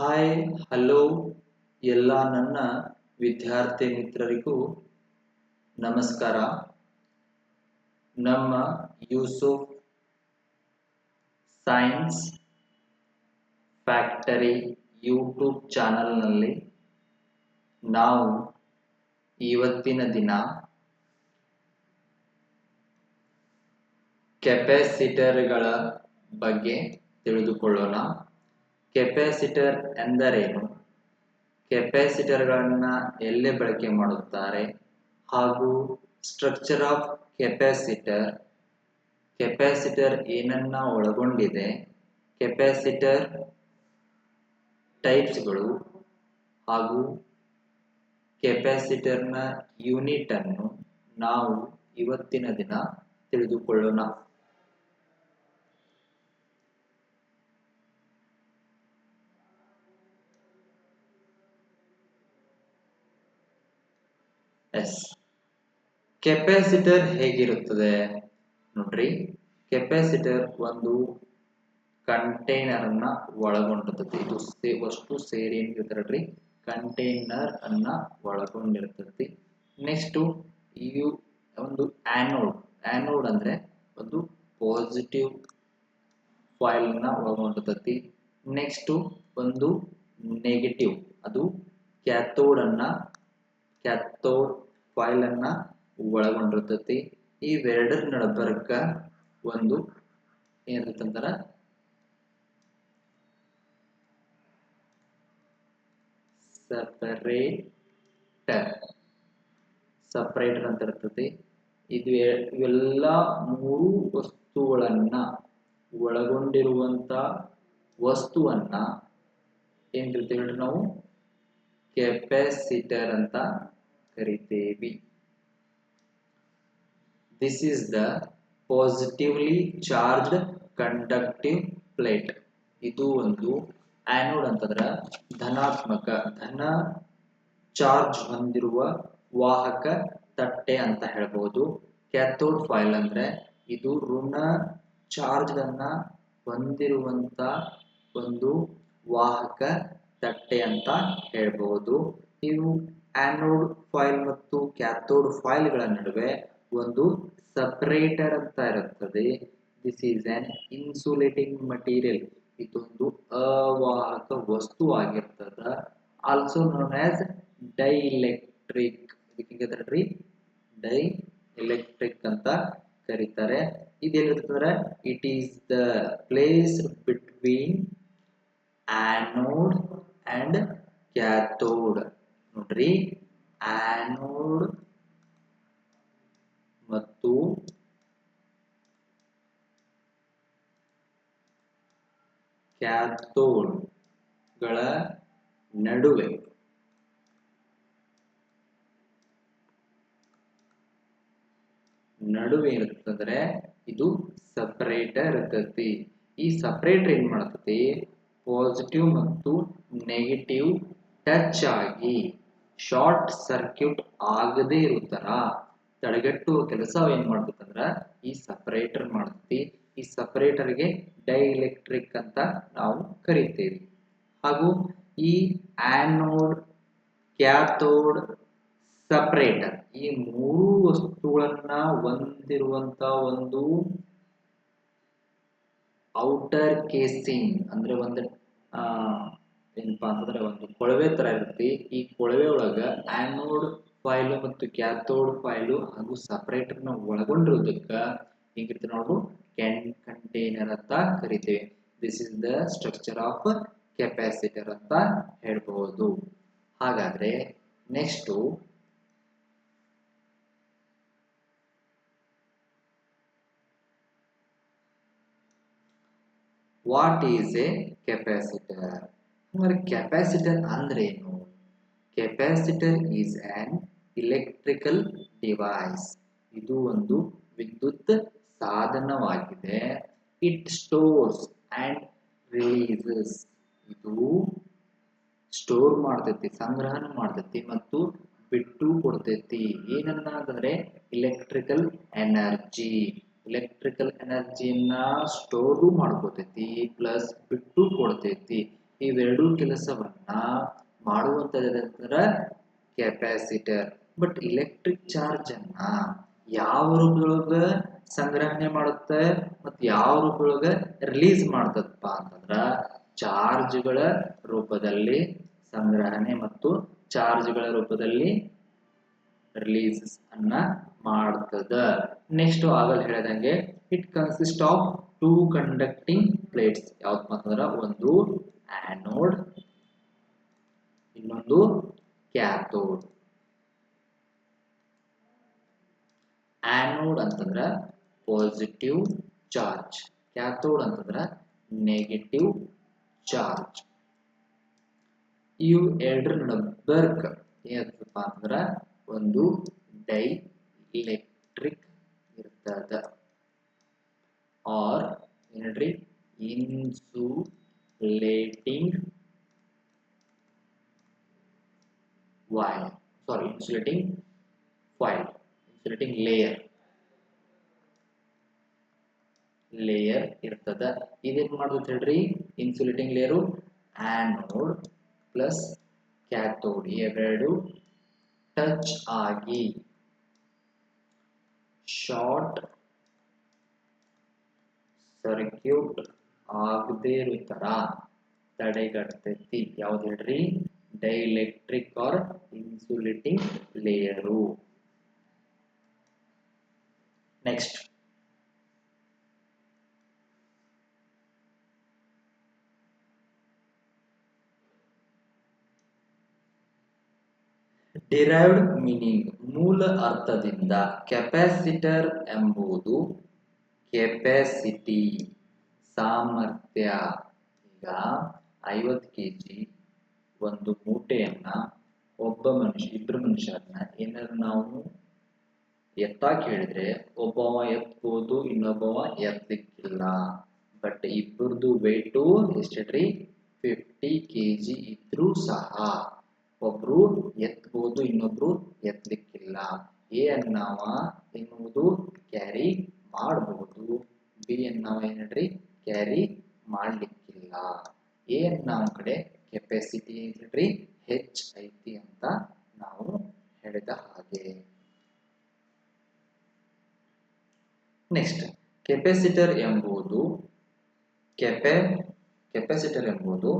Hi, hello ಎಲ್ಲ ನನ್ನ ವಿದ್ಯಾರ್ಥಿ ಮಿತ್ರರಿಗೂ ನಮಸ್ಕಾರ. ನಮ್ಮ ಯೂಸುಫ್ ಸೈನ್ಸ್ ಫ್ಯಾಕ್ಟರಿ ಯೂಟ್ಯೂಬ್ ಚಾನಲ್ನಲ್ಲಿ ನಾವು ಇವತ್ತಿನ ದಿನ ಕೆಪಾಸಿಟರ್ಗಳ ಬಗ್ಗೆ ತಿಳಿದುಕೊಳ್ಳೋಣ. ಕೆಪಾಸಿಟರ್ ಎಂದರೇನು ಕೆಪಾಸಿಟರ್ಗಳನ್ನು ಎಲ್ಲಿ ಬಳಕೆ ಮಾಡುತ್ತಾರೆ? ಹಾಗೂ ಸ್ಟ್ರಕ್ಚರ್ ಆಫ್ ಕೆಪಾಸಿಟರ್ ಕೆಪಾಸಿಟರ್ ಏನನ್ನ ಒಳಗೊಂಡಿದೆ? ಕೆಪಾಸಿಟರ್ ಟೈಪ್ಸ್ಗಳು ಹಾಗೂ ಕೆಪಾಸಿಟರ್ನ ಯೂನಿಟ್ ಅನ್ನು ನಾವು ಇವತ್ತಿನ ದಿನ ತಿಳಿದುಕೊಳ್ಳೋಣ. ಎಸ್. ಕೆಪಾಸಿಟರ್ ಹೇಗಿರುತ್ತದೆ? ನೋಡ್ರಿ. ಕೆಪಾಸಿಟರ್ ಒಂದು ಕಂಟೈನರ್ ಅನ್ನ ಒಳಗೊಂಡಿರ್ತದೆ. ಇದು ವಸ್ತು ಸೇರಿ ಏನಿರ್ತಾರಲ್ರಿ ಕಂಟೈನರ್ ಅನ್ನ ಒಳಗೊಂಡಿರ್ತೈತಿ ನೆಕ್ಸ್ಟ್ ಇದು ಒಂದು ಆನೋಡ್ ಆನೋಡ್ ಅಂದ್ರೆ ಒಂದು ಪಾಸಿಟಿವ್ ಫೈಲ್ ಅನ್ನ ಒಳಗೊಂಡಿರ್ತೈತಿ ನೆಕ್ಸ್ಟ್ ಒಂದು ನೆಗೆಟಿವ್ ಅದು ಕ್ಯಾಥೋಡ್ ಅನ್ನ ಕ್ಯಾಥೋಡ್ ಫೈಲ್ ಅನ್ನ ಒಳಗೊಂಡಿರ್ತೈತಿ ಇವೆರಡರ ನಡಬರ್ಕ ಒಂದು ಏನಂತಂದ್ರೆ ಸಪರೇಟರ್ ಸಪರೇಟರ್ ಅಂತ ಇರ್ತೈತಿ. ಇದು ಇವೆಲ್ಲ ಮೂರು ವಸ್ತುಗಳನ್ನ ಒಳಗೊಂಡಿರುವಂತ ವಸ್ತುವನ್ನ ಏನ್ ಹೇಳ್ರಿ ನಾವು? ಕೆಪಾಸಿಟರ್ ಅಂತ ಕರಿತೇವಿ. This is the positively charged conductive plate ಇದು ಒಂದು ಆನೋಡ್ ಅಂತಂದ್ರ ಧನಾತ್ಮಕ, ಧನ ಚಾರ್ಜ್ ಹೊಂದಿರುವ ವಾಹಕ ತಟ್ಟೆ ಅಂತ ಹೇಳ್ಬೋದು. ಕ್ಯಾಥೋಡ್ ಫೈಲ್ ಅಂದ್ರೆ ಇದು ಋಣ ಚಾರ್ಜ್ ಅನ್ನ ಹೊಂದಿರುವಂತ ಒಂದು ವಾಹಕ ತಟ್ಟೆ ಅಂತ ಹೇಳ್ಬಹುದು ಇವು ಆನೋಡ್ ಫೈಲ್ ಮತ್ತು ಕ್ಯಾಥೋಡ್ ಫೈಲ್ಗಳ ನಡುವೆ ಒಂದು ಸಪರೇಟರ್ ಅಂತ ಇರುತ್ತದೆ. This is an insulating material ಇದೊಂದು ಅವಾಹಕ ವಸ್ತು ಆಗಿರ್ತದ. ಆಲ್ಸೋ ನೋನ್ ಆಸ್ ಡೈಎಲೆಕ್ಟ್ರಿಕ್ ಇದಕ್ಕೆ ಡೈ ಎಲೆಕ್ಟ್ರಿಕ್ ಅಂತ ಕರೀತಾರೆ. ಇದೇನಿರ್ತಂದ್ರೆ it is the place between anode and cathode ನೋಡ್ರಿ. ಆನೋಡ್ ಮತ್ತು ಕ್ಯಾಥೋಡ್ಗಳ ನಡುವೆ. ನಡುವೆ ಇರುತ್ತಂದ್ರೆ ಇದು ಸಪರೇಟರ್ ಇರ್ತತಿ. ಈ ಸಪರೇಟರ್ ಏನ್ ಮಾಡತತಿ? ಪಾಸಿಟಿವ್ ಮತ್ತು ನೆಗೆಟಿವ್ ಟಚ್ ಆಗಿ. ಶಾರ್ಟ್ ಸರ್ಕ್ಯೂಟ್ ಆಗದೇ ಇರೋ ತರ ತಡೆಗಟ್ಟುವ ಕೆಲಸ ಏನ್ ಮಾಡ್ತಂದ್ರ ಈ ಸಪರೇಟರ್ ಮಾಡ್ತೈತಿ ಈ ಸಪರೇಟರ್ಗೆ ಡೈಎಲೆಕ್ಟ್ರಿಕ್ ಅಂತ ನಾವು ಕರಿತೇವೆ. ಹಾಗೂ ಈ ಆನೋಡ್ ಕ್ಯಾಥೋಡ್ ಸಪರೇಟರ್ ಈ ಮೂರು ವಸ್ತುಗಳನ್ನ ಹೊಂದಿರುವಂತ ಒಂದು ಔಟರ್ ಕೇಸಿಂಗ್ ಅಂದ್ರೆ ಒಂದು ಏನಪ್ಪಾ ಅಂತಂದ್ರೆ ಒಂದು ಕೊಳವೆ ತರ ಇರುತ್ತೆ. ಈ ಕೊಳವೆ ಒಳಗ ಆನೋಡ್ ಫೈಲು ಮತ್ತು ಕ್ಯಾಥೋಡ್ ಫೈಲು ಹಾಗೂ ಸಪರೇಟರ್ನ ಒಳಗೊಂಡಿರೋದಕ್ಕ ಹೆಂಗಿರುತ್ತೆ ನೋಡು ಕ್ಯಾನ್ ಕಂಟೈನರ್ ಅಂತ ಕರಿತೇವೆ. This is the structure of capacitor ಅಂತ ಹೇಳ್ಬಹುದು. ಹಾಗಾದ್ರೆ next what is a capacitor ಹಂಗಾರೆ ಕೆಪಾಸಿಟರ್ ಏನು? Capacitor is an electrical device ಇದು ಒಂದು ವಿದ್ಯುತ್ ಸಾಧನವಾಗಿದೆ. ಇಟ್ ಸ್ಟೋರ್ಸ್ ಅಂಡ್ ರಿಲೀಸಸ್ ಇದು ಸ್ಟೋರ್ ಮಾಡ್ತೈತಿ ಸಂಗ್ರಹಣ ಮಾಡ್ತೈತಿ ಮತ್ತು ಬಿಟ್ಟು ಕೊಡ್ತೈತಿ. ಏನನ್ನ ಅಂತಂದ್ರೆ ಇಲೆಕ್ಟ್ರಿಕಲ್ ಎನರ್ಜಿ ಎಲೆಕ್ಟ್ರಿಕಲ್ ಎನರ್ಜಿಯನ್ನ ಸ್ಟೋರು ಮಾಡ್ಕೋತೈತಿ ಪ್ಲಸ್ ಬಿಟ್ಟು ಕೊಡ್ತೈತಿ. ಇವೆರಡೂ ಕೆಲಸವನ್ನ ಮಾಡುವಂತಂದ್ರೆ ಕೆಪಾಸಿಟರ್. ಬಟ್ ಇಲೆಕ್ಟ್ರಿಕ್ ಚಾರ್ಜ್ ಅನ್ನ ಯಾವ ರೂಪದೊಳಗ ಸಂಗ್ರಹಣೆ ಮಾಡುತ್ತೆ ಮತ್ತು ಯಾವ ರೂಪದೊಳಗ ರಿಲೀಸ್ ಮಾಡ್ತದಪ್ಪ ಅಂತಂದ್ರ ಚಾರ್ಜ್ಗಳ ರೂಪದಲ್ಲಿ ಸಂಗ್ರಹಣೆ ಮತ್ತು ಚಾರ್ಜ್ಗಳ ರೂಪದಲ್ಲಿ ರಿಲೀಸ್ ಅನ್ನ ಮಾಡ್ತದ. ನೆಕ್ಸ್ಟ್ ಆಗಲ್ ಹೇಳಿದಂಗೆ it consist of two conducting plates. ಯಾವ್ದಪ್ಪ ಅಂತಂದ್ರ ಒಂದು ಆನೋಡ್ ಇನ್ನೊಂದು ಕ್ಯಾಥೋಡ್. ಆನೋಡ್ ಅಂತಂದ್ರ ಪಾಸಿಟಿವ್ ಚಾರ್ಜ್ ಕ್ಯಾಥೋಡ್ ಅಂತಂದ್ರ ನೆಗೆಟಿವ್ ಚಾರ್ಜ್ ಇವು ಎರಡರ ನಡುಬರ್ಕ್ ಏನಪ್ಪ ಅಂದ್ರೆ ಒಂದು ಡೈ ಇಲೆಕ್ಟ್ರಿಕ್ ಇರ್ತದ. ಆರ್ ಏನ್ರಿ? Insulating wire sorry, insulating foil insulating layer. Layer ಇರ್ತದ. ಇದೇನ್ ಮಾಡ್ತದೆ ಹೇಳ್ರಿ? Insulating layer anode plus cathode ಎರಡು ಟಚ್ ಆಗಿ ಶಾರ್ಟ್ ಸರ್ಕ್ಯೂಟ್ ಆಗದೇ ಇರೋ ತರ ತಡೆಗಟ್ಟೈತಿ. ಯಾವ್ದು ಹೇಳ್ರಿ? Dielectric or insulating layer. Next. Derived meaning ಮೂಲ ಅರ್ಥದಿಂದ ಕೆಪಾಸಿಟರ್ ಎಂಬುದು ಕೆಪಾಸಿಟಿ ಸಾಮರ್ಥ್ಯ ಈಗ ಐವತ್ತು ಕೆ ಜಿ ಒಂದು ಮೂಟೆಯನ್ನ ಒಬ್ಬ ಮನುಷ್ಯ ಇಬ್ಬರು ಮನುಷ್ಯರನ್ನ ಏನಾದ್ರು ನಾವು ಎತ್ತಾಕ್ ಹೇಳಿದ್ರೆ ಒಬ್ಬವ ಎತ್ಬೋದು, ಇನ್ನೊಬ್ಬವ ಎತ್ತಲಿಕ್ಕಿಲ್ಲ. ಬಟ್ ಇಬ್ಬರದು ವೇಟು ಎಷ್ಟಿಡ್ರಿ ಫಿಫ್ಟಿ ಕೆ ಜಿ ಇದ್ರೂ ಸಹ ಒಬ್ರು ಎತ್ಬೋದು, ಇನ್ನೊಬ್ರು ಎತ್ತಲಿಕ್ಕಿಲ್ಲ ಎ ಅನ್ನವ ಎನ್ನುವುದು ಕ್ಯಾರಿ ಮಾಡಬಹುದು ಬಿ ಅನ್ನವ ಏನ್ರಿ? ಕ್ಯಾರಿ ಮಾಡ್ಲಿಕ್ಕಿಲ್ಲ. ಏನ್ ನಮ್ಮ ಕಡೆ ಕೆಪಾಸಿಟಿ ಏನಿಲ್ರಿ ಹೆಚ್ಚು ಐತಿ ಅಂತ ನಾವು ಹೇಳಿದ ಹಾಗೆ. ನೆಕ್ಸ್ಟ್ ಕೆಪಾಸಿಟರ್ ಎಂಬುದು ಕೆಪೆ ಕೆಪಾಸಿಟರ್ ಎಂಬುದು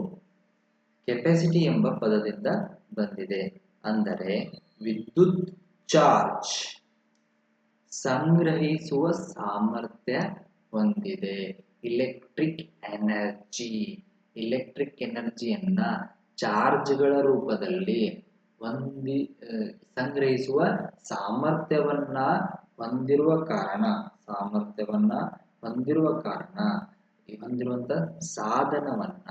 ಕೆಪಾಸಿಟಿ ಎಂಬ ಪದದಿಂದ ಬಂದಿದೆ. ಅಂದರೆ ವಿದ್ಯುತ್ ಚಾರ್ಜ್ ಸಂಗ್ರಹಿಸುವ ಸಾಮರ್ಥ್ಯ ಹೊಂದಿದೆ. ಇಲೆಕ್ಟ್ರಿಕ್ ಎನರ್ಜಿ ಇಲೆಕ್ಟ್ರಿಕ್ ಎನರ್ಜಿಯನ್ನ ಚಾರ್ಜ್ಗಳ ರೂಪದಲ್ಲಿ ಹೊಂದಿ ಸಂಗ್ರಹಿಸುವ ಸಾಮರ್ಥ್ಯವನ್ನ ಹೊಂದಿರುವ ಕಾರಣ, ಸಾಮರ್ಥ್ಯವನ್ನ ಹೊಂದಿರುವ ಕಾರಣ ಹೊಂದಿರುವಂತ ಸಾಧನವನ್ನ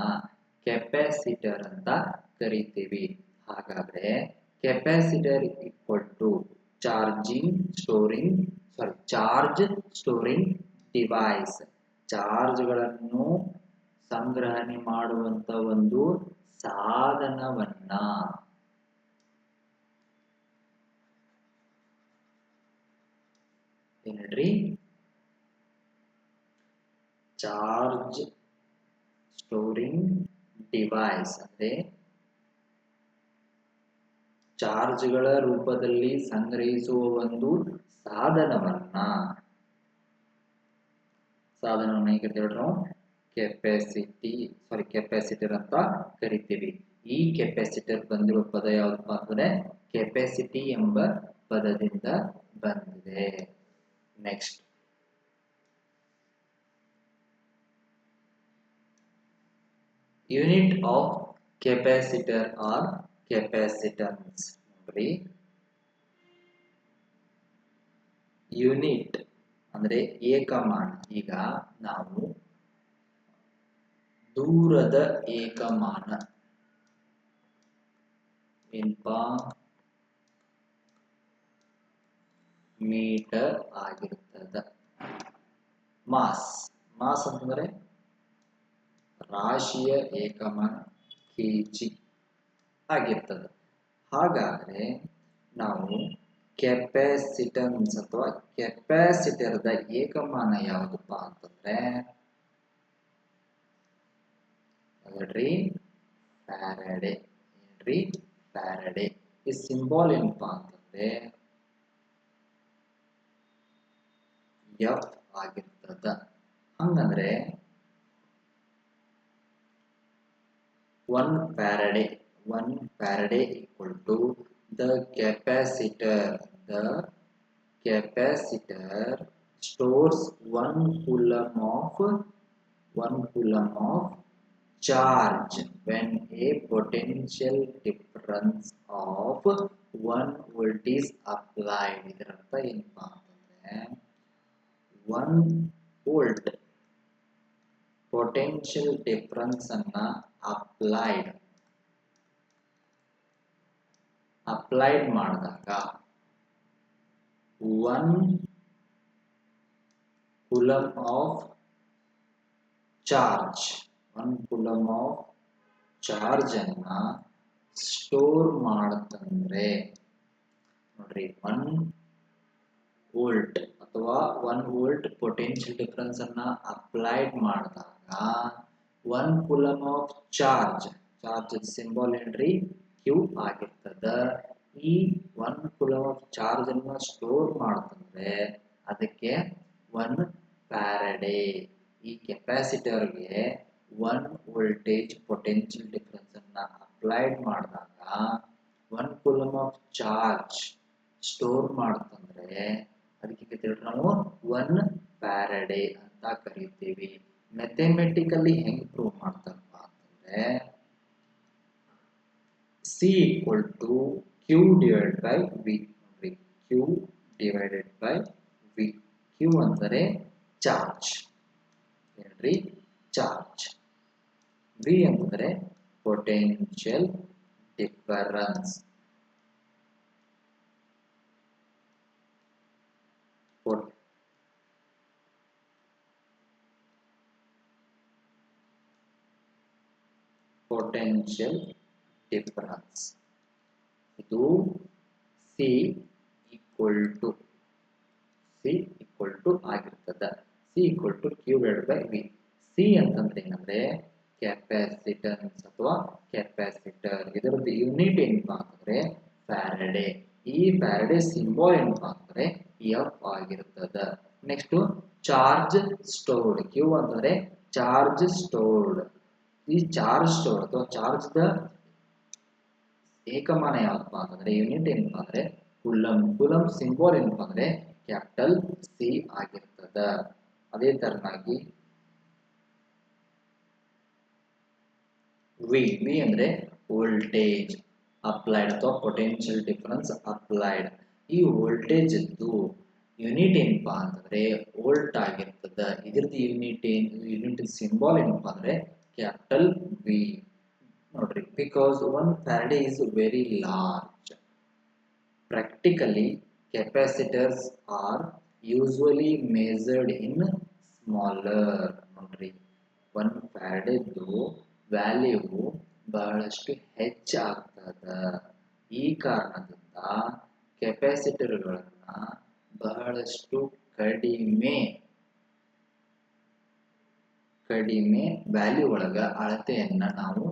ಕೆಪಾಸಿಟರ್ ಅಂತ ಕರಿತೀವಿ. ಹಾಗಾದ್ರೆ capacitor equal to charging storing sorry charge storing device ಚಾರ್ಜ್ಗಳನ್ನು ಸಂಗ್ರಹಣೆ ಮಾಡುವಂತ ಒಂದು ಸಾಧನವನ್ನ. ಏನ್ರಿ? ಚಾರ್ಜ್ ಸ್ಟೋರಿಂಗ್ ಡಿವೈಸ್ ಅಂದ್ರೆ ಚಾರ್ಜ್ಗಳ ರೂಪದಲ್ಲಿ ಸಂಗ್ರಹಿಸುವ ಒಂದು ಸಾಧನವನ್ನ. ಸಾಧನವನ್ನ ಹೇಗೆ ಹೇಳಿದ್ರು ಕೆಪಾಸಿಟಿ ಸಾರಿ ಕೆಪಾಸಿಟರ್ ಅಂತ ಕರಿತೀವಿ. ಈ ಕೆಪಾಸಿಟರ್ ಬಂದಿರುವ ಪದ ಯಾವ್ದಪ್ಪ ಅಂದ್ರೆ ಕೆಪಾಸಿಟಿ ಎಂಬ ಪದದಿಂದ ಬಂದಿದೆ. Next unit of capacitor or capacitance ನೋಡ್ರಿ ಯೂನಿಟ್ ಅಂದ್ರೆ ಏಕಮಾನ ಈಗ ನಾವು ದೂರದ ಏಕಮಾನ ಏನಪ್ಪಾ ಮೀಟರ್ ಆಗಿರ್ತದ ಮಾಸ್. ಮಾಸ್ ಅಂತಂದ್ರೆ ರಾಶಿಯ ಏಕಮಾನ ಕೆಜಿ ಆಗಿರ್ತದ. ಹಾಗಾದ್ರೆ ನಾವು ಕೆಪಾಸಿಟನ್ಸ್ ಅಥವಾ ಕೆಪಾಸಿಟರ್ದ ಏಕಮಾನ ಯಾವುದಪ್ಪ ಅಂತಂದ್ರೆ, ನೋಡ್ರಿ, ಫ್ಯಾರಡೆ. ಏನ್ರಿ? ಫ್ಯಾರಡೆ. ಈ ಸಿಂಬಾಲ್ ಏನಪ್ಪ ಅಂತಂದ್ರೆ, ಎಫ್ ಆಗಿರ್ತದ. ಹಂಗಂದ್ರೆ, one Faraday one Faraday equal to the capacitor the capacitor stores one coulomb of one coulomb of charge when a potential difference of one volt is applied ಇದರ ಅರ್ಥ ಏನಪ್ಪಾ ಅಂತಂದ್ರೆ ಒನ್ ವೋಲ್ಟ್ ಪೊಟೆನ್ಷಿಯಲ್ ಡಿಫರೆನ್ಸ್ ಅನ್ನ applied applied ಮಾಡಿದಾಗ one coulomb of charge one coulomb of charge ಅನ್ನ store ಮಾಡತಂದ್ರೆ, ನೋಡ್ರಿ one volt ಅಥವಾ ಒನ್ ವೋಲ್ಟ್ ಪೊಟೆನ್ಷಿಯಲ್ ಡಿಫರೆನ್ಸ್ ಅನ್ನ ಅಪ್ಲೈಡ್ ಮಾಡಿದಾಗ one coulomb of charge charge symbol ಏನ್ರಿ? ಕ್ಯೂ ಆಗಿರ್ತದ. ಈ ಒನ್ ಕುಲಮ್ ಆಫ್ ಚಾರ್ಜ್ ಅನ್ನ ಸ್ಟೋರ್ ಮಾಡ್ತಂದ್ರೆ ಅದಕ್ಕೆ ಒನ್ ಪ್ಯಾರಡೆ ಈ ಕೆಪಾಸಿಟರ್ಗೆ ಒನ್ ವೋಲ್ಟೇಜ್ ಪೊಟೆನ್ಷಿಯಲ್ ಡಿಫರೆನ್ಸ್ ಅನ್ನ ಅಪ್ಲೈಡ್ ಮಾಡಿದಾಗ one coulomb of charge store ಮಾಡ್ತಂದ್ರೆ ಅದಕ್ಕೆ ನಾವು ಒನ್ ಪ್ಯಾರಡೆ ಅಂತ ಕರಿತೀವಿ. ಮೆಥಮೆಟಿಕಲಿ ಹೆಂಗ್ ಪ್ರೂವ್ ಮಾಡ್ತಾರಪ್ಪ ಅಂತಂದ್ರೆ C equal to Q divide by V ನೋಡ್ರಿ Q divided by V Q ಅಂದರೆ ಚಾರ್ಜ್. ಏನ್ರಿ? ಚಾರ್ಜ್. ವಿ ಅಂತಂದ್ರೆ ಪೊಟೆನ್ಷಿಯಲ್ ಡಿಫರೆನ್ಸ್ ಪೊಟೆನ್ಷಿಯಲ್ ಡಿಫರೆನ್ಸ್ ಇದು C equal to C equal to ಆಗಿರ್ತದ. C equal to Q divide by V C ಅಂತಂದ್ರೆ ಏನಂದ್ರೆ capacitance ಅಥವಾ capacitor ಇದರದ್ದು ಯೂನಿಟ್ ಏನು ಅಂತಂದ್ರೆ ಫ್ಯಾರಡೆ ಈ ಫ್ಯಾರಡೆ ಸಿಂಬಾಲ್ ಏನಪ್ಪ ಅಂತಂದ್ರೆ ಎಫ್ ಆಗಿರ್ತದ. ನೆಕ್ಸ್ಟ್ ಚಾರ್ಜ್ ಸ್ಟೋರ್ಡ್ ಕ್ಯೂ ಅಂತಂದ್ರೆ ಚಾರ್ಜ್ ಸ್ಟೋರ್ಡ್ ಈ ಚಾರ್ಜ್ ಸ್ಟೋರ್ಡ್ ಅಥವಾ ಚಾರ್ಜ್ ದ ಏಕಮಾನ ಯಾವಪ್ಪ ಅಂತಂದ್ರೆ ಯೂನಿಟ್ ಏನಪ್ಪ ಅಂದ್ರೆ ಕುಲಂ ಕುಲಂ ಸಿಂಬಲ್ ಏನಪ್ಪ ಅಂದ್ರೆ ಕ್ಯಾಪಿಟಲ್ ಸಿ ಆಗಿರ್ತದ. ಅದೇ ತರನಾಗಿ ವಿ ವಿ ಅಂದ್ರೆ ವೋಲ್ಟೇಜ್ ಅಪ್ಲೈಡ್ ಅಥವಾ ಪೊಟೆನ್ಷಿಯಲ್ ಡಿಫರೆನ್ಸ್ ಅಪ್ಲೈಡ್ ಈ ವೋಲ್ಟೇಜ್ ಇದ್ದು ಯೂನಿಟ್ ಏನಪ್ಪಾ ಅಂತಂದ್ರೆ ವೋಲ್ಟ್ ಆಗಿರ್ತದ. ಇದ್ರದ್ದು ಯೂನಿಟ್ ಏನು ಯೂನಿಟ್ ಸಿಂಬಾಲ್ ಏನಪ್ಪಾ ಅಂದ್ರೆ ಕ್ಯಾಪಿಟಲ್ ವಿ ನೋಡ್ರಿ. Because one Faraday is very large practically capacitors are usually measured in smaller ನೋಡ್ರಿ. ಒನ್ ಫ್ಯಾರಡೆದು ವ್ಯಾಲ್ಯೂ ಬಹಳಷ್ಟು ಹೆಚ್ಚಾಗ್ತದ ಈ ಕಾರಣದಿಂದ ಕೆಪಾಸಿಟರ್ಗಳನ್ನು ಬಹಳಷ್ಟು ಕಡಿಮೆ ಕಡಿಮೆ ವ್ಯಾಲ್ಯೂ ಒಳಗ ಅಳತೆಯನ್ನ ನಾವು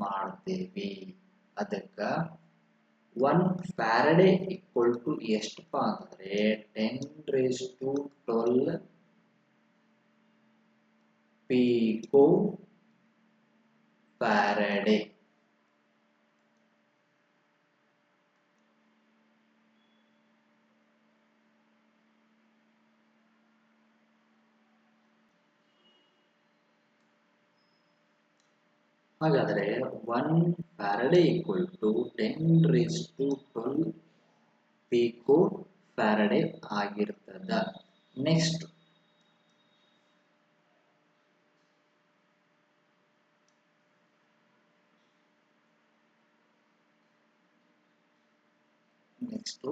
ಮಾಡ್ತೇವಿ ಅದಕ್ಕ ಒನ್ ಫ್ಯಾರಡೆ ಈಕ್ವಲ್ ಟು ಎಷ್ಟಪ್ಪ ಅಂತಂದರೆ ten raise to twelve pico Faraday ಹಾಗಾದ್ರೆ one Faraday equal to ten raise to twelve pico Faraday ಆಗಿರ್ತದ. Next next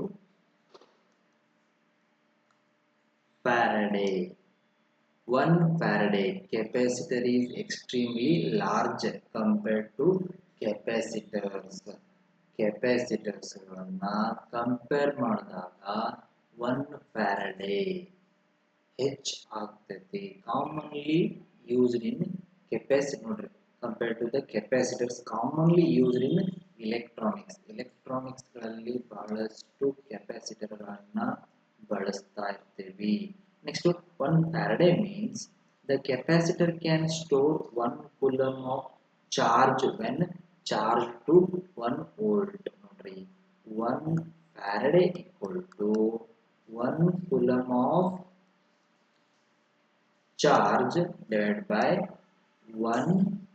Faraday one Faraday capacitor is extremely large compared to capacitors. capacitors ಗಳನ್ನ compare ಮಾಡಿದಾಗ one Faraday h ಆಗ್ತೈತಿ commonly used in capacity ನೋಡ್ರಿ compared to the capacitors commonly used in electronics electronics ಗಳಲ್ಲಿ ಬಹಳಷ್ಟು ಕೆಪಾಸಿಟರ್ಗಳನ್ನ ಬಳಸ್ತಾ ಇರ್ತೀವಿ Next one, one Faraday means the capacitor can store one coulomb of charge when charged to one volt. One Faraday equal to one coulomb of charge divided by one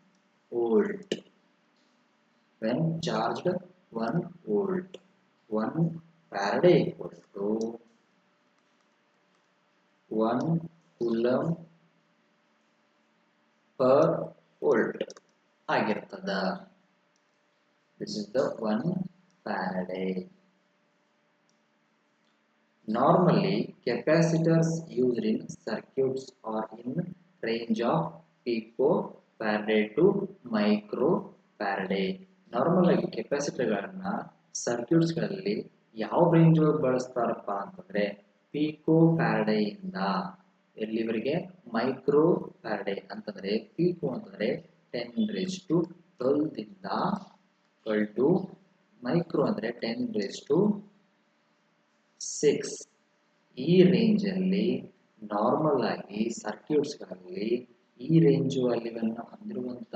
volt. When charged one volt, one Faraday equal to 1 coulomb per volt ಆಗಿರ್ತದ this is the 1 farad Normally, capacitors used in circuits are in range of picofarad to microfarad. Normal ಆಗಿ ಕೆಪಾಸಿಟರ್ಗಳನ್ನ ಸರ್ಕ್ಯೂಟ್ಸ್ಗಳಲ್ಲಿ ಯಾವ range ಒಳಗೆ ಬಳಸ್ತಾರಪ್ಪ ಅಂತಂದ್ರೆ pico ಇಂದ ಎಲ್ಲಿವರೆಗೆ? Micro farad ಅಂತಂದ್ರೆ, pico ಅಂತಂದ್ರೆ ಟೆನ್ ರೇಸ್ ಟು ಟ್ವೆಲ್ದಿಂದ ಟ್ವೆಲ್ ಟು ಮೈಕ್ರೋ ಅಂದ್ರೆ ಟೆನ್ ರೇಸ್ ಟು ಸಿಕ್ಸ್ ಈ ರೇಂಜಲ್ಲಿ ನಾರ್ಮಲ್ ಆಗಿ ಸರ್ಕ್ಯೂಟ್ಸ್ಗಳಲ್ಲಿ ಈ ರೇಂಜು ಅಲ್ಲಿ ಹೊಂದಿರುವಂಥ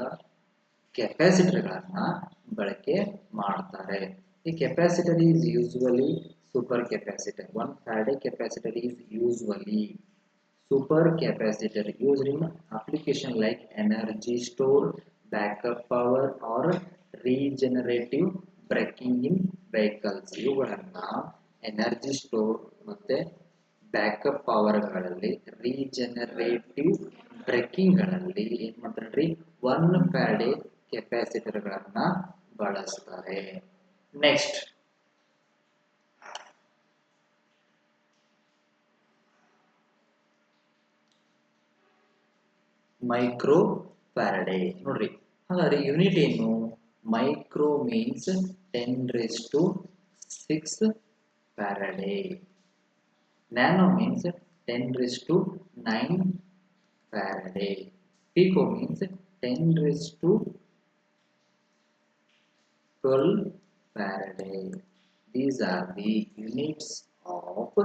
ಕೆಪಾಸಿಟರ್ಗಳನ್ನ ಬಳಕೆ ಮಾಡ್ತಾರೆ. ಈ capacitor is usually super capacitor one Faraday capacitor is usually super capacitor used in application like energy store backup power or regenerative braking in vehicles ಇವುಗಳನ್ನ ಎನರ್ಜಿ ಸ್ಟೋರ್ ಮತ್ತೆ ಬ್ಯಾಕಪ್ ಪವರ್ಗಳಲ್ಲಿ ರೀಜನರೇಟಿವ್ ಬ್ರೇಕಿಂಗ್ಗಳಲ್ಲಿ ಏನ್ ಮಾಡ್ತಾರೆ ಒನ್ ಫ್ಯಾಡೆ ಕೆಪಾಸಿಟರ್ಗಳನ್ನ ಬಳಸ್ತಾರೆ ನೆಕ್ಸ್ಟ್ ಮೈಕ್ರೋ ಫ್ಯಾರಡೆ ನೋಡ್ರಿ. ಹಾಗಾದ್ರೆ ಯೂನಿಟ್ ಏನು? Micro means ten raise to six Faraday nano means ten raise to nine Faraday pico means ten raise to twelve Faraday these are the units of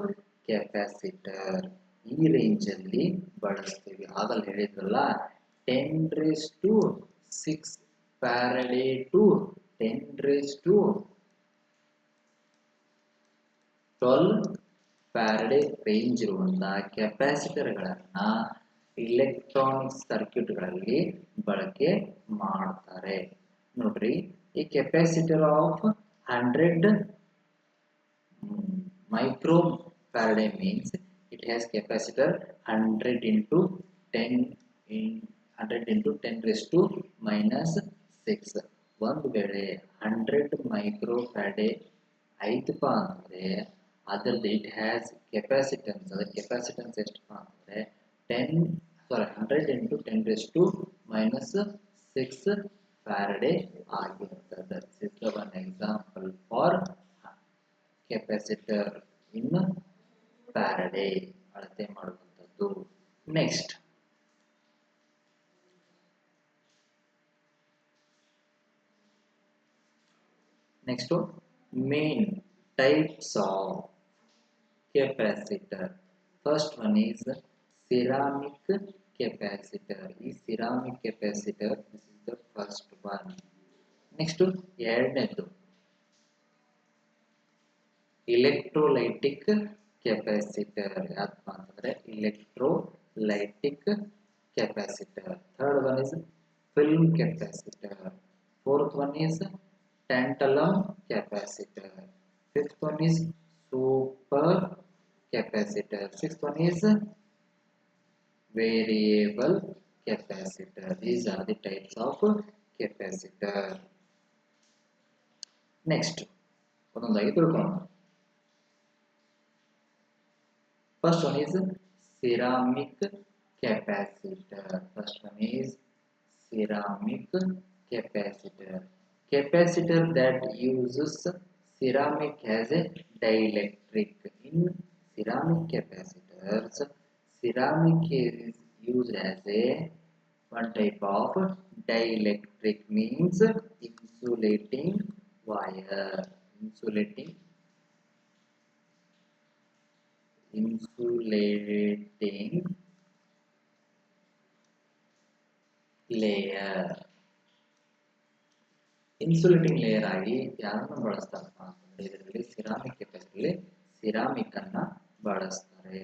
capacitor ಈ ರೇಂಜಲ್ಲಿ ಬಳಸ್ತೀವಿ. ಆಗಲ್ಲಿ ಹೇಳಿದ್ರಲ್ಲ ten raise to six Faraday to ten raise to twelve Faraday range ಇರುವಂತಹ ಕೆಪಾಸಿಟರ್ಗಳನ್ನ electronic ಸರ್ಕ್ಯೂಟ್ಗಳಲ್ಲಿ ಬಳಕೆ ಮಾಡ್ತಾರೆ. ನೋಡ್ರಿ, ಈ capacitor of hundred micro Faraday means it has capacitor 100 into 10 in 100 into 10 raised to minus 6 ಒಂದು ವೇಳೆ ಹಂಡ್ರೆಡ್ ಮೈಕ್ರೋ ಫ್ಯಾಡೆ ಐತಪ್ಪ ಅಂದರೆ ಅದರದ್ದು ಇಟ್ ಹ್ಯಾಸ್ ಕೆಪಾಸಿಟನ್ಸ್ ಅದರ ಕೆಪಾಸಿಟನ್ಸ್ ಎಷ್ಟಪ್ಪ ಅಂದರೆ ten sorry hundred into ten raise to minus six Faraday ಆಗಿರ್ತದೆ that's is the one example for capacitor in Faraday ಅಳತೆ ಮಾಡುವಂಥದ್ದು next next main types of capacitor first one is ceramic capacitor ಈ ceramic capacitor this is the first one next ಎರಡನೇದು electrolytic capacitor ಯಾಕಪ್ಪ ಅಂತಂದ್ರೆ electrolytic capacitor third one is film capacitor fourth one is tantalum capacitor fifth one is super capacitor sixth one is variable capacitor these are the types of capacitor next ಒಂದೊಂದಾಗಿ ತಿಳ್ಕೊಳ್ಳೋಣ First one is ceramic capacitor. First one is ceramic capacitor. Capacitor that uses ceramic as a dielectric. In ceramic capacitors, ceramic is used as a one type of Dielectric means insulating wire. Insulating insulating layer. Insulating layer ಆಗಿ ಯಾರನ್ನು ಬಳಸ್ತಾರಪ್ಪ ಇದರಲ್ಲಿ ceramic ಕೆಪಾಸಿಟಿಲಿ ceramic ಅನ್ನ ಬಳಸ್ತಾರೆ.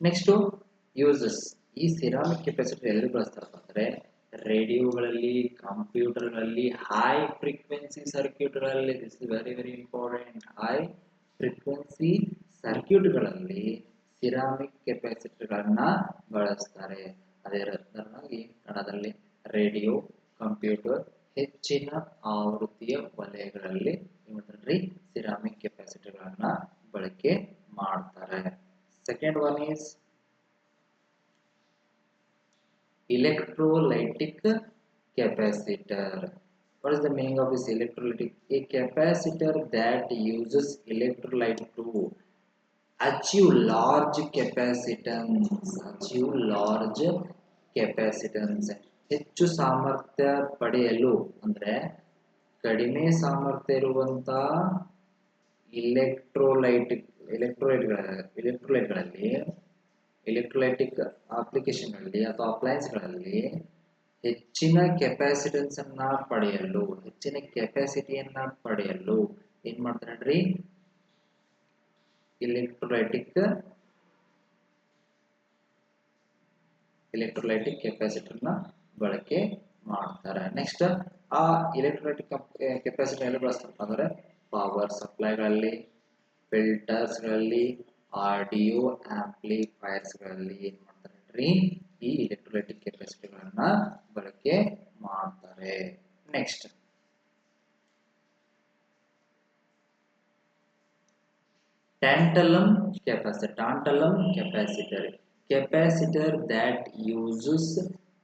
Next uses ಈ ceramic capacity ಎಲ್ಲಿ ಬಳಸ್ತಾರಪ್ಪ ಅಂದ್ರೆ ರೇಡಿಯೋಗಳಲ್ಲಿ, ಕಂಪ್ಯೂಟರ್ಗಳಲ್ಲಿ ಹೈ ಫ್ರೀಕ್ವೆನ್ಸಿ ಸರ್ಕ್ಯೂಟ್ಗಳಲ್ಲಿ this very very important high frequency ಸರ್ಕ್ಯೂಟ್ಗಳಲ್ಲಿ ಸಿರಾಮಿಕ್ ಕೆಪಾಸಿಟರ್ಗಳನ್ನ ಬಳಸ್ತಾರೆ. ಅದೇ ರೀತಿಯಾಗಿ ರೇಡಿಯೋ, ಕಂಪ್ಯೂಟರ್, ಹೆಚ್ಚಿನ ಆವೃತ್ತಿಯ ವಲಯಗಳಲ್ಲಿ ಏನಂತಂದ್ರಿ ಸಿರಾಮಿಕ್ ಕೆಪಾಸಿಟಿಗಳನ್ನ ಬಳಕೆ ಮಾಡ್ತಾರೆ. Second one is electrolytic capacitor. What is the meaning of this electrolytic a capacitor that uses electrolyte to achieve large capacitance, achieve large capacitance. ಹೆಚ್ಚು ಸಾಮರ್ಥ್ಯ ಪಡೆಯಲು ಅಂದ್ರೆ ಕಡಿಮೆ ಸಾಮರ್ಥ್ಯ ಇರುವಂತ ಇಲೆಕ್ಟ್ರೋಲೈಟ್ ಎಲೆಕ್ಟ್ರೋಲೈಟ್ಗಳ ಎಲೆಕ್ಟ್ರೋಲೈಟ್ಗಳಲ್ಲಿ ಎಲೆಕ್ಟ್ರೋಲೈಟಿಕ್ ಅಪ್ಲಿಕೇಶನ್ಗಳಲ್ಲಿ ಅಥವಾ ಅಪ್ಲಯನ್ಸ್ಗಳಲ್ಲಿ ಹೆಚ್ಚಿನ ಕೆಪಾಸಿಟನ್ಸ್ ಅನ್ನ ಪಡೆಯಲು, ಹೆಚ್ಚಿನ ಕೆಪಾಸಿಟಿಯನ್ನ ಪಡೆಯಲು ಏನ್ ಮಾಡ್ತಾರೆ ಇಲೆಕ್ಟ್ರೋಲೈಟಿಕ್ ಎಲೆಕ್ಟ್ರೋಲೈಟಿಕ್ ಕೆಪಾಸಿಟರ್ನ ಬಳಕೆ ಮಾಡ್ತಾರೆ. ನೆಕ್ಸ್ಟ್ ಆ ಎಲೆಕ್ಟ್ರೋಲೈಟಿಕ್ ಕೆಪಾಸಿಟಿ ಎಲ್ಲಿ ಬಳಸ್ತಾರಪ್ಪ ಅಂದ್ರೆ ಪವರ್ ಸಪ್ಲೈಗಳಲ್ಲಿ ಫಿಲ್ಟರ್ಸ್ಗಳಲ್ಲಿ ಆಡಿಯೋ ಆಂಪ್ಲಿಫೈರ್ಸ್ಗಳಲ್ಲಿ ಏನು ಮಾಡ್ತಾರೆ ಈ ಎಲೆಕ್ಟ್ರೋಲೈಟಿಕ್ ಕೆಪಾಸಿಟಿಗಳನ್ನ ಬಳಕೆ ಮಾಡ್ತಾರೆ. Next tantalum capacitor tantalum capacitor capacitor that uses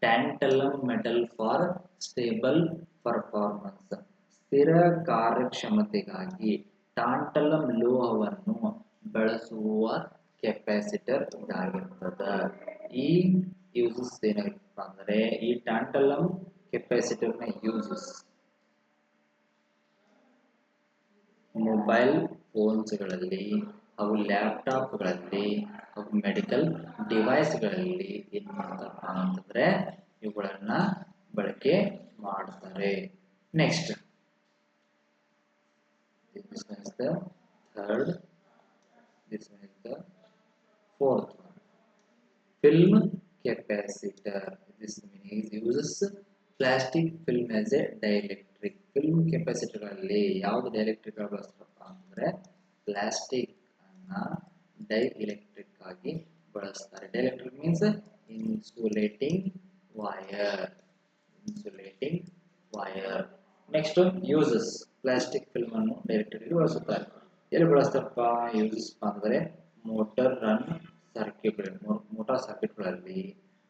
tantalum metal for stable performance. ಸ್ಥಿರ ಕಾರ್ಯಕ್ಷಮತೆಗಾಗಿ ಟಾಂಟಲಮ್ ಲೋಹವನ್ನು ಬಳಸುವ ಕೆಪಾಸಿಟರ್ ಇದಾಗಿರ್ತದೆ ಈ ಯೂಸಸ್ ಏನಾಗಿತ್ತಪ್ಪ ಅಂದರೆ ಈ ಟಾಂಟಲಮ್ ಕೆಪಾಸಿಟರ್ನ ಯೂಸಸ್ ಮೊಬೈಲ್ ಫೋನ್ಸ್ಗಳಲ್ಲಿ ಹಾಗೂ ಲ್ಯಾಪ್ಟಾಪ್ಗಳಲ್ಲಿ ಹಾಗೂ ಮೆಡಿಕಲ್ ಡಿವೈಸ್ಗಳಲ್ಲಿ ಏನು ಮಾಡ್ತಾರಪ್ಪ ಅಂತಂದರೆ ಇವುಗಳನ್ನು ಬಳಕೆ ಮಾಡ್ತಾರೆ. Next third fourth film capacitor this means uses plastic film as a dielectric film ಕೆಪಾಸಿಟರ್ಗಳಲ್ಲಿ ಯಾವುದು ಡೈಲೆಕ್ಟ್ರಿಕ್ ಬಳಸ್ತಾರೆ ಅಂದ್ರೆ ಪ್ಲಾಸ್ಟಿಕ್ ಅನ್ನ ಡೈ ಎಲೆಕ್ಟ್ರಿಕ್ ಆಗಿ ಬಳಸ್ತಾರೆ. Dielectric means insulating wire insulating wire next uses plastic film ಅನ್ನು ಡೈರೆಕ್ಟ್ ಬಳಸುತ್ತಾರೆ. ಎಲ್ಲಿ ಬಳಸ್ತಾರಪ್ಪ? ಯೂಸಸ್ ಅಂದ್ರೆ ಮೋಟರ್ ರನ್ ಸರ್ಕ್ಯೂಟ್ ಮೋಟಾರ್ ಸರ್ಕ್ಯೂಟ್ಗಳಲ್ಲಿ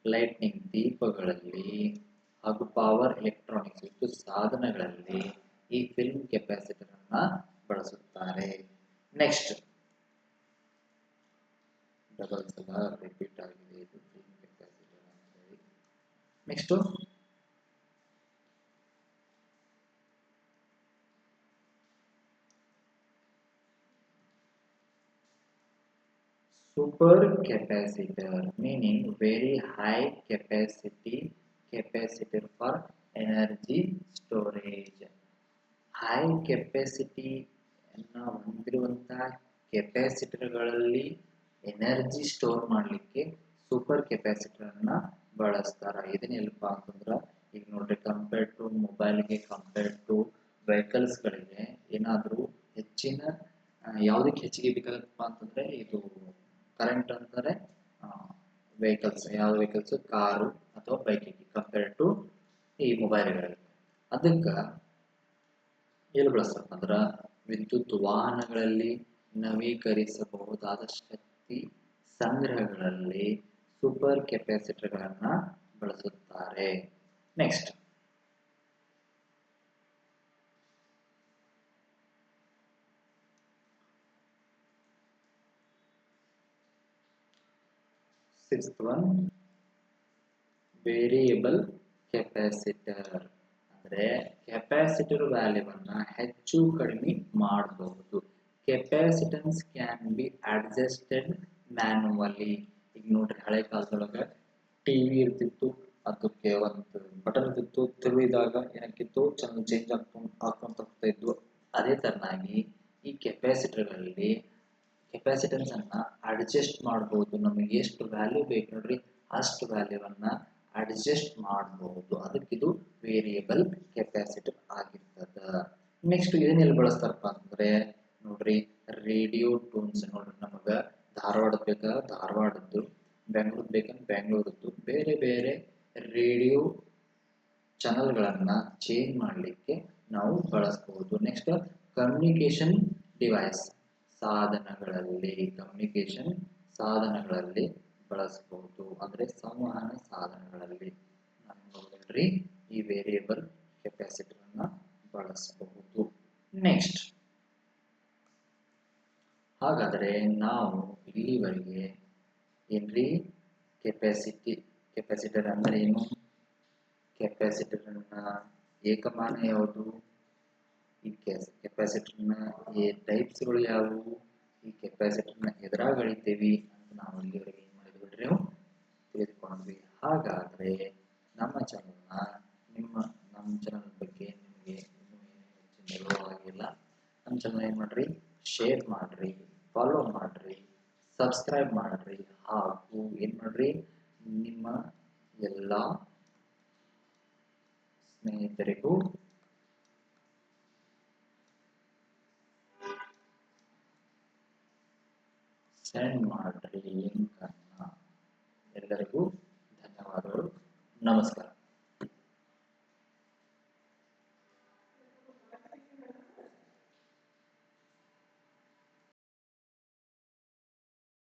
ಲೈಟ್ನಿಂಗ್ ದೀಪಗಳಲ್ಲಿ ಹಾಗೂ ಪವರ್ ಎಲೆಕ್ಟ್ರಾನಿಕ್ಸ್ ಸಾಧನಗಳಲ್ಲಿ ಈ ಫಿಲ್ಮ್ ಕೆಪಾಸಿಟರ್ ಅನ್ನ ಬಳಸುತ್ತಾರೆ ನೆಕ್ಸ್ಟ್ ಡಬಲ್ ಸಲ ರಿಪೀಟ್ ಆಗಿದೆ ಇದು ಫಿಲ್ಮ್ ಕೆಪಾಸಿಟರ್ ಅಂತ ಹೇಳಿ next super capacitor meaning very high capacity capacitor for energy storage high capacity ಅನ್ನ ಹೊಂದಿರುವಂತಹ ಕೆಪಾಸಿಟರ್ಗಳಲ್ಲಿ ಎನರ್ಜಿ ಸ್ಟೋರ್ ಮಾಡಲಿಕ್ಕೆ ಸೂಪರ್ ಕೆಪಾಸಿಟರ್ ಅನ್ನ ಬಳಸ್ತಾರ ಇದನ್ನೆಲ್ಲಪ್ಪ ಅಂತಂದ್ರೆ ಈಗ ನೋಡ್ರಿ ಕಂಪೇರ್ ಟು ಮೊಬೈಲ್ಗೆ ಕಂಪೇರ್ ಟು ವೆಹಿಕಲ್ಸ್ಗಳಿಗೆ ಏನಾದರೂ ಹೆಚ್ಚಿನ ಯಾವುದಕ್ಕೆ ಹೆಚ್ಚಿಗೆ ಬೇಕಾಗತ್ತಪ್ಪ ಅಂತಂದ್ರೆ, ಇದು ಕರೆಂಟ್ ಅಂತಾರೆ ವೆಹಿಕಲ್ಸ್ ಯಾವ ವೆಹಿಕಲ್ಸ್ ಕಾರು ಅಥವಾ ಬೈಕಿಗೆ ಕಂಪೇರ್ ಟು ಈ ಮೊಬೈಲ್ಗಳಲ್ಲಿ ಅದಕ್ಕೆ ಎಲ್ಲಿ ಅಂದ್ರೆ ವಿದ್ಯುತ್ ವಾಹನಗಳಲ್ಲಿ ನವೀಕರಿಸಬಹುದಾದ ಶಕ್ತಿ ಸಂಗ್ರಹಗಳಲ್ಲಿ ಸೂಪರ್ ಕೆಪಾಸಿಟರ್ಗಳನ್ನು ಬಳಸುತ್ತಾರೆ. Next sixth one variable capacitor ಅಂದ್ರೆ ಕೆಪಾಸಿಟರ್ ವ್ಯಾಲ್ಯೂವನ್ನ ಹೆಚ್ಚು ಕಡಿಮೆ ಮಾಡಬಹುದು capacitance can be adjusted manually ಈಗ ನೋಡ್ರಿ ಹಳೆ ಕಾಲದೊಳಗ ಟಿವಿ ಇರ್ತಿತ್ತು ಅದಕ್ಕೆ ಒಂದು ಬಟನ್ ಇರ್ತಿತ್ತು ತಿರುಗಿದಾಗ ಏನಕ್ಕಿತ್ತು ಚೆಂದ ಚೇಂಜ್ ಆಗ್ಕೊಂಡು ಹಾಕೊಂತ ಹೋಗ್ತಾ ಇದ್ವು. ಅದೇ ತರನಾಗಿ ಈ ಕೆಪಾಸಿಟರ್ಗಳಲ್ಲಿ ಅನ್ನ ಅಡ್ಜಸ್ಟ್ ಮಾಡಬಹುದು ನಮಗೆ ಎಷ್ಟು ವ್ಯಾಲ್ಯೂ ಬೇಕು ನೋಡ್ರಿ? ಅಷ್ಟು ವ್ಯಾಲ್ಯೂವನ್ನ ಅಡ್ಜಸ್ಟ್ ಮಾಡಬಹುದು ಅದಕ್ಕಿದು ವೇರಿಯಬಲ್ ಕೆಪಾಸಿಟರ್ ಆಗಿರ್ತದ. ನೆಕ್ಸ್ಟ್ ಏನೆಲ್ಲಿ ಬಳಸ್ತಾರಪ್ಪ ಅಂದ್ರೆ ನೋಡ್ರಿ ರೇಡಿಯೋ ಟೂನ್ಸ್ ನೋಡ್ರಿ ನಮಗ. ಧಾರವಾಡ ಬೇಕಾ? ಧಾರವಾಡದ್ದು. ಬೆಂಗಳೂರು ಬೇಕಂದ್ರೆ ಬೆಂಗಳೂರದ್ದು. ಬೇರೆ ಬೇರೆ ರೇಡಿಯೋ ಚಾನಲ್ಗಳನ್ನ ಚೇಂಜ್ ಮಾಡಲಿಕ್ಕೆ ನಾವು ಬಳಸಬಹುದು ನೆಕ್ಸ್ಟ್ ಕಮ್ಯುನಿಕೇಶನ್ ಡಿವೈಸ್ ಸಾಧನಗಳಲ್ಲಿ ಕಮ್ಯುನಿಕೇಶನ್ ಸಾಧನಗಳಲ್ಲಿ ಬಳಸಬಹುದು ಅಂದ್ರೆ ಸಂವಹನ ಸಾಧನಗಳಲ್ಲಿ ನಾನು ನೋಡಿದ್ರಿ ಈ ವೇರಿಯಬಲ್ ಕೆಪಾಸಿಟರ್ ಅನ್ನ ಬಳಸಬಹುದು ನೆಕ್ಸ್ಟ್ ಹಾಗಾದರೆ ನಾವು ಇಲ್ಲಿವರೆಗೆ ಏನ್ರಿ ಕೆಪಾಸಿಟಿ ಕೆಪಾಸಿಟರ್ ಅಂದ್ರೆ ಏನು? ಕೆಪಾಸಿಟರ್ ಅನ್ನ ಏಕಮಾನ ಯಾವುದು? ಈ ಕೆಪಾಸಿಟರ್ನ ಏ ಟೈಪ್ಸ್ಗಳು ಯಾವುವು? ಈ ಕೆಪಾಸಿಟರ್ನ ಎದುರಾಗ ಅಳಿತೇವಿ ಅಂತ ನಾವು ಇಲ್ಲಿವರೆಗೆ ಏನು ಮಾಡಿದ್ವಿ ನಾವು ತಿಳಿದುಕೊಂಡ್ವಿ. ಹಾಗಾದ್ರೆ ನಮ್ಮ ಚಾನಲ್ನ ನಿಮ್ಮ, ನಮ್ಮ ಚಾನಲ್ ಬಗ್ಗೆ ನಿಮಗೆ ಇನ್ನೂ ಆಗಿಲ್ಲ ನಮ್ಮ ಚಾನಲ್ ಏನು ಮಾಡ್ರಿ? ಶೇರ್ ಮಾಡಿ subscribe